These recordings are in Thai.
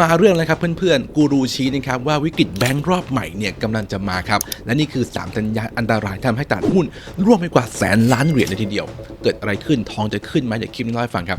มาเรื่องแล้วครับเพื่อนๆ กูรูชี้นะครับว่าวิกฤตแบงก์รอบใหม่เนี่ยกำลังจะมาครับ และนี่คือ 3 สัญญาณอันตรายทำให้ตลาดหุ้นร่วงไปกว่าแสนล้านเหรียญเลยทีเดียว เกิดอะไรขึ้นทองจะขึ้นไหมเดี๋ยวคลิปนี้เล่าให้ฟังครับ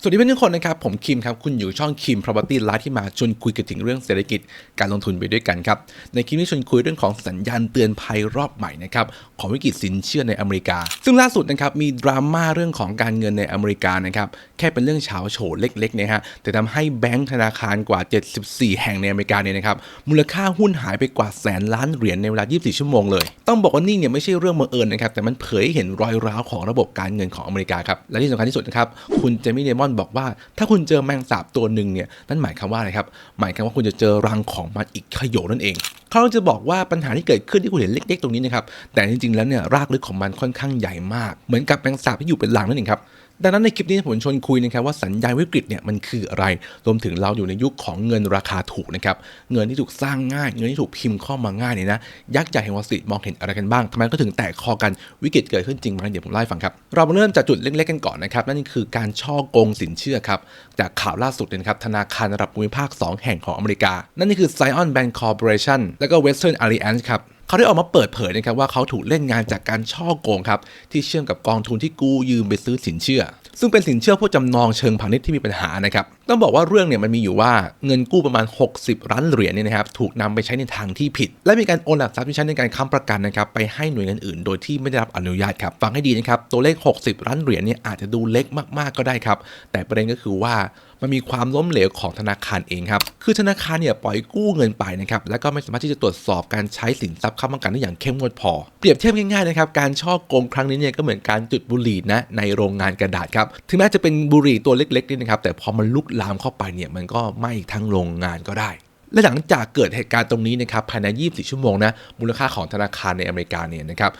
สวัสดีเพื่อนทุกคนนะครับ ผมคิมครับ คุณอยู่ช่องคิม property ไลฟ์ที่มาชวนคุยกันถึงเรื่องเศรษฐกิจการลงทุนไปด้วยกันครับ ในคลิปนี้ชวนคุยเรื่องของสัญญาณเตือนภัยรอบใหม่นะครับ ของวิกฤตสินเชื่อในอเมริกา ซึ่งล่าสุดนะครับ มีดราม่าเรื่องของการเงินในอเมริกานะครับ แค่เป็นเรื่องเฉาโฉเล็กๆนะฮะแต่ทำให้แบงก์ธนาคารกว่า 74 แห่งในอเมริกาเนี่ยนะครับมูลค่าหุ้นหายไปกว่าแสนล้านเหรียญในเวลา 24 ชั่วโมงเลย ต้องบอกว่านี่เนี่ยไม่ใช่เรื่องบังเอิญนะครับแต่มันเผยให้เห็นรอยร้าวของระบบการเงินของอเมริกาครับและที่สำคัญที่สุดนะครับคุณเจมี่เดมอนบอกว่า ถ้าคุณเจอแมงสาบตัวหนึ่งเนี่ยนั่นหมายความว่าอะไรครับ หมายความว่าคุณจะเจอรังของมันอีกขโยนั่นเองเขาจะบอกว่าปัญหาที่เกิดขึ้นที่คุณเห็นเล็ก ๆ ตรงนี้นะครับแต่จริงๆแล้วเนี่ยรากลึกของมันค่อนข้างใหญ่มาก เหมือนกับแมงสาบที่อยู่เป็นรังนั่นเองครับ ดังนั้นในคลิปนี้ผมชวนคุยนะครับว่าสัญญาณวิกฤตเนี่ยมันคืออะไร รวมถึงเราอยู่ในยุคของเงินราคาถูกนะครับ เงินที่ถูกสร้างง่าย เงินที่ถูกพิมพ์ข้ามาง่ายเนี่ยนะ ยักษ์ใหญ่แห่งวอลสตรีทมองเห็นอะไรกันบ้างทำไมก็ถึงแตกคอกันวิกฤตเกิดขึ้นจริงไหมเดี๋ยวผมเล่ฟังครับ เรามาเริ่มจากจุดเล็กๆกันก่อนนะครับ นั่นคือการช่อโกงสินเชื่อครับ จากข่าวล่าสุดนะครับ ธนาคารระดับภูมิภาค 2 แห่งของอเมริกา นั่นคือ Zion Bank Corporation แล้วก็ Western Alliance ครับ เขาได้ออกมาเปิดเผยนะครับว่าเขาถูกเล่นงานจากการช่อโกงครับที่เชื่อมกับกองทุนที่กู้ยืมไปซื้อสินเชื่อ ซึ่งเป็นสินเชื่อผู้จำนองเชิงพาณิชย์ที่มีปัญหานะครับต้องบอกว่าเรื่องเนี่ยมันมีอยู่ว่าเงินกู้ประมาณ 60 ล้านเหรียญเนี่ยนะครับถูกนำไปใช้ในทางที่ผิด และมีการโอนหลักทรัพย์ที่ใช้ในการค้ำประกันนะครับไปให้หน่วยงานอื่น โดยที่ไม่ได้รับอนุญาตครับฟังให้ดีนะครับตัวเลข 60 ล้านเหรียญเนี่ยอาจจะดูเล็กมากๆก็ได้ครับแต่ประเด็นก็คือว่า มันมีความล้มเหลวของธนาคารเองครับ คือธนาคารเนี่ยปล่อยกู้เงินไปนะครับ แล้วก็ไม่สามารถที่จะตรวจสอบการใช้สินทรัพย์ค้ำประกันได้อย่างเข้มงวดพอ เปรียบเทียบง่ายๆนะครับ การช่อโกงครั้งนี้เนี่ยก็เหมือนการจุดบุหรี่นะในโรงงานกระดาษครับ ถึงแม้จะเป็นบุหรี่ตัวเล็กๆนี่นะครับ แต่พอมันลุกลามเข้าไปเนี่ยมันก็ไหม้ทั้งโรงงานก็ได้ และหลังจากเกิดเหตุการณ์ตรงนี้นะครับภายใน 24 ชั่วโมงนะมูลค่าของธนาคารในอเมริกาเนี่ยนะครับ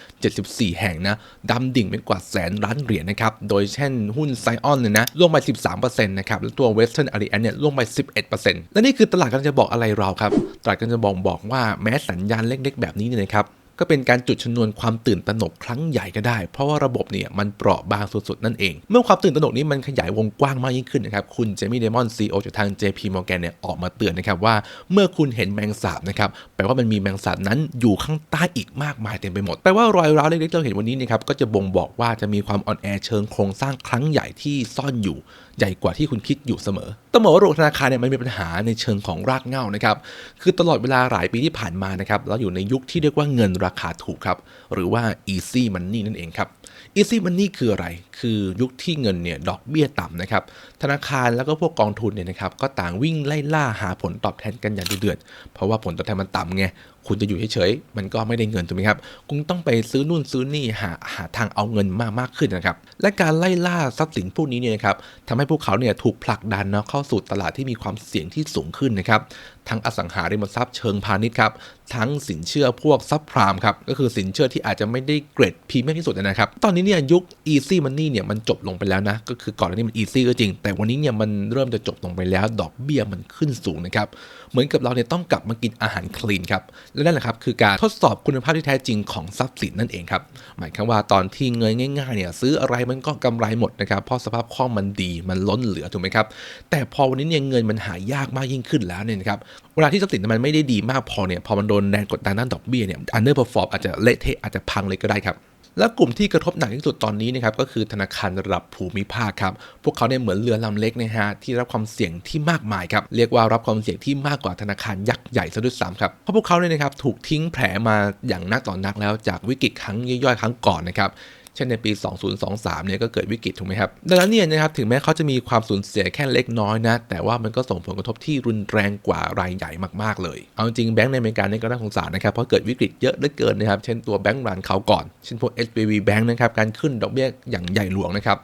74 แห่งนะดำดิ่งเป็นกว่าแสนล้านเหรียญนะครับ โดยเช่นหุ้นไซออนเนี่ยนะร่วงไป 13%นะครับและตัวเวสเทิร์นอารีแอนเนี่ยร่วงไป 11%และนี่คือตลาดกำลังจะบอกอะไรเราครับ ตลาดกำลังจะบอกบอกว่าแม้สัญญาณเล็กๆ แบบนี้เนี่ยนะครับ ก็เป็นการจุดชนวนความตื่นตระหนกครั้งใหญ่ก็ได้ เพราะว่าระบบเนี่ยมันเปราะบางสุดๆนั่นเอง เมื่อความตื่นตระหนกนี้มันขยายวงกว้างมากยิ่งขึ้นนะครับคุณเจมี่เดมอนซีโอจากทาง JP Morgan เนี่ยออกมาเตือนนะครับว่าเมื่อคุณเห็นแมงสาบนะครับแปลว่ามันมีแมงสาบนั้นอยู่ข้างใต้อีกมากมายเต็มไปหมดแปลว่ารอยร้าวเล็กๆที่เราเห็นวันนี้นะครับก็จะบ่งบอกว่าจะมีความอ่อนแอเชิงโครงสร้างครั้งใหญ่ที่ซ่อนอยู่ ใหญ่กว่าที่คุณคิดอยู่เสมอ ต้องบอกว่าโรงธนาคารเนี่ยมันมีปัญหาในเชิงของรากเหง้านะครับ คือตลอดเวลาหลายปีที่ผ่านมานะครับเราอยู่ในยุคที่เรียกว่าเงินราคาถูกครับ หรือว่า easy money นั่นเองครับ easy money คืออะไร คือยุคที่เงินเนี่ยดอกเบี้ยต่ำนะครับ ธนาคารแล้วก็พวกกองทุนเนี่ยนะครับก็ต่างวิ่งไล่ล่าหาผลตอบแทนกันอย่างดุเดือด เพราะว่าผลตอบแทนมันต่ำไง คุณจะอยู่เฉยๆมันก็ไม่ได้เงินถูกไหมครับคุณต้องไปซื้อนู่นซื้อนี่หาหาทางเอาเงินมากมากขึ้นนะครับและการไล่ล่าทรัพย์สินพวกนี้เนี่ยนะครับทำให้พวกเขาเนี่ยถูกผลักดันเนาะเข้าสู่ตลาดที่มีความเสี่ยงที่สูงขึ้นนะครับทั้งอสังหาริมทรัพย์เชิงพาณิชย์ครับ ทั้งสินเชื่อพวกซับพรามครับก็คือสินเชื่อที่อาจจะไม่ได้เกรดพรีเมียมที่สุดนะครับ ตอนนี้เนี่ยยุค easy money เนี่ยมันจบลงไปแล้วนะ ก็คือก่อนหน้านี้มัน easy ก็จริง แต่วันนี้เนี่ยมันเริ่มจะจบลงไปแล้ว ดอกเบี้ยมันขึ้นสูงนะครับ เหมือนกับเราเนี่ยต้องกลับมากินอาหารคลีนครับ และนั่นแหละครับคือการทดสอบคุณภาพที่แท้จริงของทรัพย์สินนั่นเองครับ หมายความว่าตอนที่เงินง่ายๆเนี่ยซื้ออะไรมันก็กำไรหมดนะครับ เพราะสภาพคล่องมันดี มันล้นเหลือถูกไหมครับ แต่พอวันนี้เนี่ยเงินมันหายากมากยิ่งขึ้นแล้วเนี่ยนะครับ เวลาที่ทรัพย์สินมันไม่ได้ดีมากพอเนี่ยพอมันโดนแรงกดดันด้านดอกเบี้ยเนี่ยอันเดอร์เพอร์ฟอร์มอาจจะเละเทะอาจจะพังเลยก็ได้ครับและกลุ่มที่กระทบหนักที่สุดตอนนี้นะครับก็คือธนาคารระดับภูมิภาคครับ พวกเขาเนี่ยเหมือนเรือลำเล็กนะฮะที่รับความเสี่ยงที่มากมายครับ เรียกว่ารับความเสี่ยงที่มากกว่าธนาคารยักษ์ใหญ่ซะด้วยซ้ำครับ เพราะพวกเขาเนี่ยนะครับถูกทิ้งแผลมาอย่างนักต่อนนักแล้วจากวิกฤตครั้งย่อยๆ ครั้งก่อนนะครับ ช่นในปี 2023 เนี่ยก็เกิดวิกฤตถูกไหมครับ ดังนั้นเนี่ยนะครับถึงแม้เขาจะมีความสูญเสียแค่เล็กน้อยนะ แต่ว่ามันก็ส่งผลกระทบที่รุนแรงกว่ารายใหญ่มากๆเลย เอาจริงแบงก์ในอเมริกาเนี่ยก็น่าสงสารนะครับ เพราะเกิดวิกฤตเยอะเหลือเกินนะครับ เช่นตัวแบงก์รันเขาก่อน เช่นพวก SBB Bank นะครับ การขึ้นดอกเบี้ยอย่างใหญ่หลวงนะครับ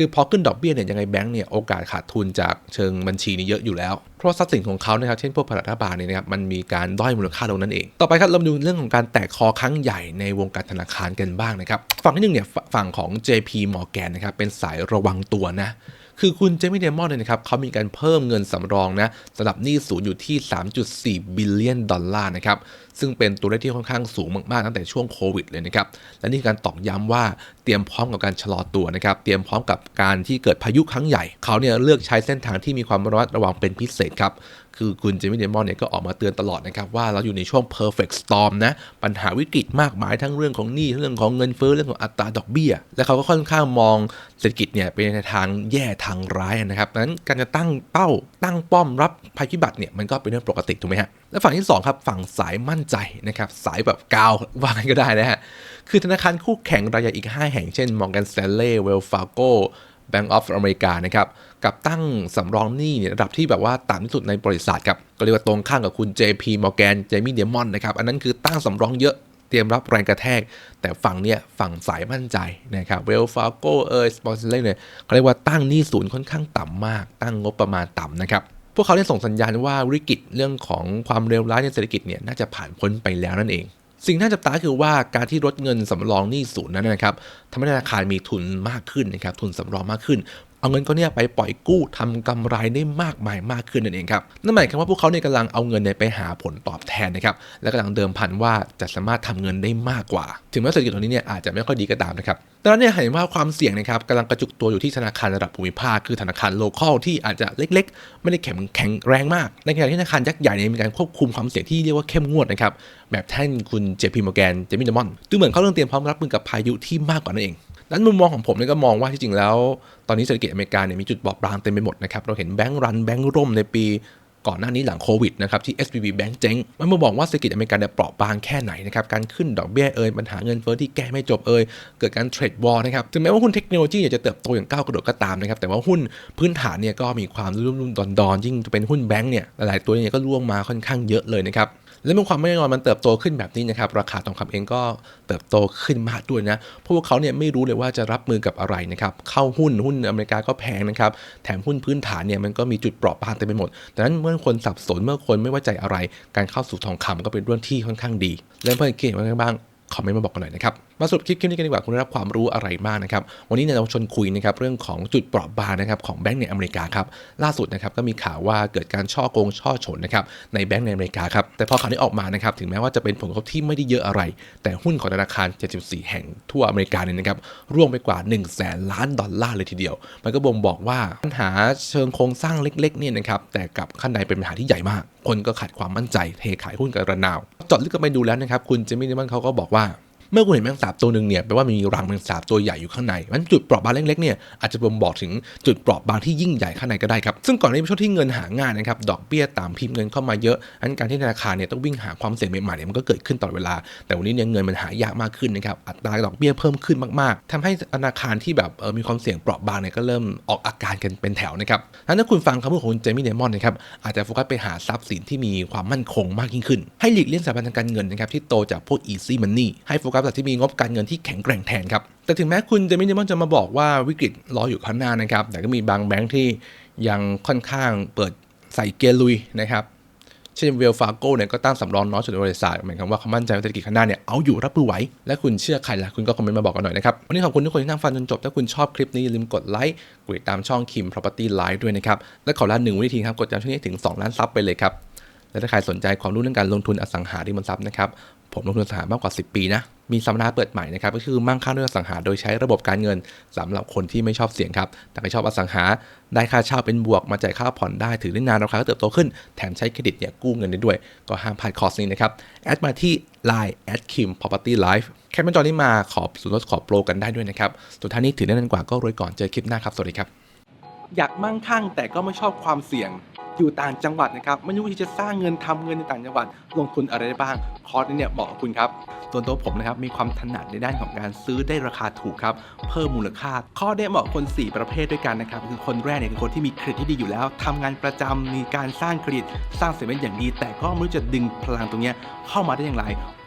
คือพอขึ้นดอกเบี้ยเนี่ยยังไงแบงก์เนี่ยโอกาสขาดทุนจากเชิงบัญชีนี่เยอะอยู่แล้ว เพราะทรัพย์สินของเขานะครับเช่นพวกพันธรัฐบาลเนี่ยนะครับมันมีการด้อยมูลค่าลงนั่นเอง ต่อไปครับเรามาดูเรื่องของการแตกคอครั้งใหญ่ในวงการธนาคารกันบ้างนะครับ ฝั่งที่หนึ่งเนี่ยฝั่งของ JP Morgan นะครับเป็นสายระวังตัวนะ คือคุณเจมี่เดมอนเนี่ยนะครับเขามีการเพิ่มเงินสำรองนะสำหรับหนี้ศูนย์อยู่ที่ 3.4 บิลเลียนดอลลาร์นะครับซึ่งเป็นตัวเลขที่ค่อนข้างสูงมากๆตั้งแต่ช่วงโควิดเลยนะครับและนี่การตอกย้ำว่าเตรียมพร้อมกับการชะลอตัวนะครับเตรียมพร้อมกับการที่เกิดพายุครั้งใหญ่ เขาเนี่ยเลือกใช้เส้นทางที่มีความระมัดระวังเป็นพิเศษครับ คือคุณเจมี่เดมอนเนี่ยก็ออกมาเตือนตลอดนะครับว่าเราอยู่ในช่วง perfect storm นะ ปัญหาวิกฤตมากมายทั้งเรื่องของหนี้เรื่องของเงินเฟ้อเรื่องของอัตราดอกเบี้ย และเขาก็ค่อนข้างมองเศรษฐกิจเนี่ยไปในทางแย่ทางร้ายนะครับดังนั้นการจะตั้งเป้าตั้งป้อมรับภัยพิบัติเนี่ยมันก็เป็นเรื่องปกติถูกไหมฮะและฝั่งที่สองครับฝั่งสายมั่นใจนะครับสายแบบกาวว่าไงก็ได้นะฮะคือธนาคารคู่แข่งรายใหญ่อีก 5 แห่งเช่น Morgan Stanley Wells Fargo Bank of America นะครับ กับตั้งสำรองหนี้เนี่ยระดับที่แบบว่าต่ำที่สุดในบริษัทครับก็เรียกว่าตรงข้ามกับคุณ JP Morgan Jamie Dimon นะครับอันนั้นคือตั้งสำรองเยอะเตรียมรับแรงกระแทก แต่ฝั่งเนี่ยฝั่งสายมั่นใจนะครับเวลฟาโกเออร์สปอร์ตเลเนี่ยเขาเรียกว่าตั้งหนี้ศูนย์ค่อนข้างต่ำมาก ตั้งงบประมาณต่ำนะครับพวกเขาได้ส่งสัญญาณว่าวิกฤตเรื่องของความเลวร้ายในเศรษฐกิจเนี่ยน่าจะผ่านพ้นไปแล้วนั่นเองสิ่งน่าจับตาคือว่าการที่ลดเงินสำรองหนี้ศูนย์นั้นนะครับทำให้ธนาคารมีทุนมากขึ้นนะครับทุนสำรองมากขึ้น เอาเงินก็เนี่ยไปปล่อยกู้ทำกำไรได้มากมายมากขึ้นนั่นเองครับนั่นหมายความว่าพวกเขาเนี่ยกำลังเอาเงินเนี่ยไปหาผลตอบแทนนะครับและกำลังเดิมพันว่าจะสามารถทำเงินได้มากกว่า ถึงแม้เศรษฐกิจตอนนี้เนี่ยอาจจะไม่ค่อยดีก็ตามนะครับดังนั้นเนี่ยเห็นว่าความเสี่ยงนะครับกำลังกระจุกตัวอยู่ที่ธนาคารระดับภูมิภาคคือธนาคารโลคอลที่อาจจะเล็ก ๆ ไม่ได้แข็งแข็งแรงมาก ในขณะที่ธนาคารยักษ์ใหญ่เนี่ยมีการควบคุมความเสี่ยงที่เรียกว่าเข้มงวดนะครับแบบแท่นคุณเจพีมอร์แกนเจมี่เดมอนดูเหมือนเขาเริ่มเตรียมพร้อมรับมือกับพายุที่มากกว่านั่นเอง นั้นมุมมองของผมเนี่ยก็มองว่าที่จริงแล้ว ตอนนี้เศรษฐกิจอเมริกาเนี่ยมีจุดบอบบางเต็มไปหมดนะครับ เราเห็นแบงก์รันแบงก์ร่มในปีก่อนหน้านี้หลังโควิดนะครับที่ SVB แบงก์เจ๊งมันมาบอกว่าเศรษฐกิจอเมริกาเนี่ยเปราะบางแค่ไหนนะครับการขึ้นดอกเบี้ยเอ่ยปัญหาเงินเฟ้อที่แก้ไม่จบเอ่ยเกิดการเทรดวอร์นะครับถึงแม้ว่าหุ้นเทคโนโลยีจะเติบโตอย่างก้าวกระโดดก็ตามนะครับแต่ว่าหุ้นพื้นฐานเนี่ยก็มีความรุ่มรุ่มดอนดอนๆยิ่งจะเป็นหุ้นแบงก์เนี่ยหลายๆตัวเนี่ยก็ร่วงมาค่อนข้างเยอะเลยนะครับ และเมื่อความไม่แน่นอนมันเติบโตขึ้นแบบนี้นะครับราคาทองคำเองก็เติบโตขึ้นมากด้วยนะพวกเขาเนี่ยไม่รู้เลยว่าจะรับมือกับอะไรนะครับเข้าหุ้นหุ้นอเมริกาก็แพงนะครับแถมหุ้นพื้นฐานเนี่ยมันก็มีจุดเปราะบางเต็มไปหมดดังนั้นเมื่อคนสับสนเมื่อคนไม่ไว้ใจอะไร การเข้าสู่ทองคำก็เป็นเรื่องที่ค่อนข้างดี แล้วเพื่อนคิดว่าไงบ้าง คอมเมนต์มาบอกกันหน่อยนะครับ มาสรุปคลิปคลิปนี้กันดีกว่าคุณได้รับความรู้อะไรบ้างนะครับ วันนี้เนี่ยเราชวนคุยนะครับเรื่องของจุดเปราะบางนะครับของแบงก์ในอเมริกาครับ ล่าสุดนะครับก็มีข่าวว่าเกิดการช่อโกงช่อฉนนะครับในแบงก์ในอเมริกาครับ แต่พอข่าวนี้ออกมานะครับถึงแม้ว่าจะเป็นผลกระทบที่ไม่ได้เยอะอะไร แต่หุ้นของธนาคาร 74 แห่งทั่วอเมริกาเนี่ยนะครับร่วงไปกว่า 1 0 0 0 0แสนล้านดอลลาร์เลยทีเดียว มันก็บ่งบอกว่าปัญหาเชิงโครงสร้างเล็กๆเนี่ยนะครับแต่กับข้างในเป็นปัญหาที่ใหญ่มาก คนก็ขาดความมั่นใจเทขายหุ้นกันระนาว จดลึกกันไปดูแล้วนะครับ คุณเจมี่นิมันเขาก็บอกว่า เมื่อคุณเห็นแมงสาบตัวหนึ่งเนี่ยแปลว่ามีรังแมงสาบตัวใหญ่อยู่ข้างในมันจุดเปราะบางเล็กๆเนี่ยอาจจะบ่งบอกถึงจุดเปราะบางที่ยิ่งใหญ่ข้างในก็ได้ครับซึ่งก่อนหนานี้เป็นช่วงที่เงินหาง่ายนะครับดอกเบี้ยตามพิมพ์เงินเข้ามาเยอะอันการที่ธนาคารเนี่ยต้องวิ่งหาความเสี่ยงใหม่ๆเนี่ยมันก็เกิดขึ้นตลอดเวลา แต่วันนี้เนี่ยเงินมันหายากมากขึ้นนะครับอัตราดอกเบี้ยเพิ่มขึ้นมากๆทำให้ธนาคารที่แบบเออมีความเสี่ยงเปราะบางเนี่ยก็เริ่มออกอาการกันเป็นแถวนะครับงั้นถ้าคุณฟังคำพูดของเจมี่เดมอนนะครับอาจจะโฟกัสไปหาทรัพย์สินที่มีความมั่นคงมากยิ่งขึ้น ให้หลีกเลี่ยงสถาบันทางการเงินนะครับที่โตจากพวก easy money ให้โฟกัสแบบที่มีงบการเงินที่แข็งแกร่งแทนครับ แต่ถึงแม้คุณเจมี่เดมอนจะมาบอกว่าวิกฤตรออยู่ข้างหน้านะครับ แต่ก็มีบางแบงค์ที่ยังค่อนข้างเปิดใส่เกียร์ลุยนะครับ เช่นเวลฟาโก้เนี่ยก็ตั้งสำรองน้อยสุดในบริษัทหมายความว่าเขามั่นใจว่าเศรษฐกิจข้างหน้าเนี่ยเอาอยู่รับมือไหว และคุณเชื่อใครล่ะคุณก็คอมเมนต์มาบอกกันหน่อยนะครับ วันนี้ขอบคุณทุกคนที่นั่งฟังจนจบ ถ้าคุณชอบคลิปนี้อย่าลืมกดไลค์กดติดตามช่องคิม Property Live ด้วยนะครับ และขอลาหนึ่งวิธีครับกดจำช่วงนี้ถึง 2 ล้านซับไปเลยครับและถ้าใครสนใจความรู้เรื่องการลงทุนอสังหาริมทรัพย์นะครับ ผมลงทุนอสังหามากกว่า 10 ปีนะ มีสัมมนาเปิดใหม่นะครับ ก็คือมั่งคั่งด้วยอสังหาโดยใช้ระบบการเงินสำหรับคนที่ไม่ชอบเสี่ยงครับ แต่ไม่ชอบอสังหา ได้ค่าเช่าเป็นบวก มาจ่ายค่าผ่อนได้ถือได้นานราคาก็เติบโตขึ้น แถมใช้เครดิตเนี่ยกู้เงินได้ด้วย ก็ห้ามพลาดคอร์สนี้นะครับ แอดมาที่ Line แอดคิม property life แค่เป็นจอนี้มาขอบส่วนลดขอบโปรกันได้ด้วยนะครับ สุดท้ายนี้ถือได้นานกว่าก็รวยก่อนเจอคลิปหน้าครับ สวัสดีครับ อยากมั่งคั่งแต่ก็ไม่ชอบความเสี่ยง อยู่ต่างจังหวัดนะครับไม่รู้ที่จะสร้างเงินทำเงินในต่างจังหวัด ลงทุนอะไรได้บ้าง คอร์สนี้เนี่ยเหมาะกับคุณครับส่วนตัวผมนะครับมีความถนัดในด้านของการซื้อได้ราคาถูกครับเพิ่มมูลค่า ข้อได้เหมาะคน 4 ประเภทด้วยกันนะครับคือคนแรกเนี่ยคือคนที่มีเครดิตที่ดีอยู่แล้วทำงานประจำมีการสร้างเครดิตสร้างเสร็จเป็นอย่างดี แต่ก็ไม่รู้จะดึงพลังตรงเนี้ยเข้ามาได้อย่างไร